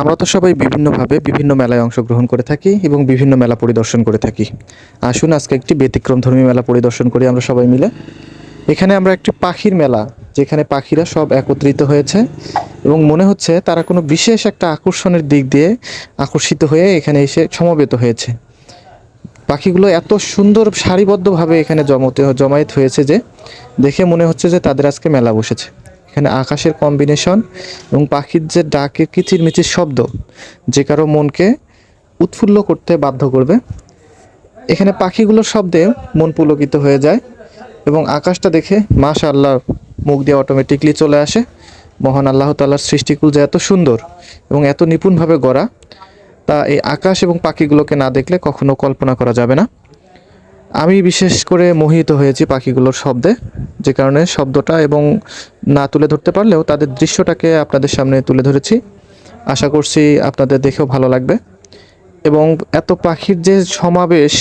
আমরা তো সবাই বিভিন্নভাবে বিভিন্ন মেলায় অংশগ্রহণ করে থাকি এবং বিভিন্ন মেলা পরিদর্শন করে থাকি। আসুন, আজকে একটি ব্যতিক্রমধর্মী মেলা পরিদর্শন করি আমরা সবাই মিলে। এখানে আমরা একটি পাখির মেলা, যেখানে পাখিরা সব একত্রিত হয়েছে এবং মনে হচ্ছে তারা কোনো বিশেষ একটা আকর্ষণের দিক দিয়ে আকর্ষিত হয়ে এখানে এসে সমবেত হয়েছে। পাখিগুলো এত সুন্দর সারিবদ্ধভাবে এখানে জমতে জমায়েত হয়েছে যে দেখে মনে হচ্ছে যে তাদের আজকে মেলা বসেছে। এখানে আকাশের কম্বিনেশন এবং পাখির যে ডাকের কিচিরমিচির শব্দ, যে কারও মনকে উৎফুল্ল করতে বাধ্য করবে। এখানে পাখিগুলোর শব্দে মন পুলকিত হয়ে যায় এবং আকাশটা দেখে মাশা আল্লাহ মুখ দিয়ে অটোমেটিকলি চলে আসে। মহান আল্লাহ তাল্লার সৃষ্টিকুল যে এত সুন্দর এবং এত নিপুণভাবে গড়া, তা এই আকাশ এবং পাখিগুলোকে না দেখলে কখনো কল্পনা করা যাবে না। আমি বিশেষ করে মোহিত হয়েছি পাখিগুলোর শব্দে। যে কারণে শব্দটা এবং না তুলে ধরতে পারলেও তাদের দৃশ্যটাকে আপনাদের সামনে তুলে ধরেছি। আশা করছি আপনাদের দেখেও ভালো লাগবে। এবং এত পাখির যে সমাবেশ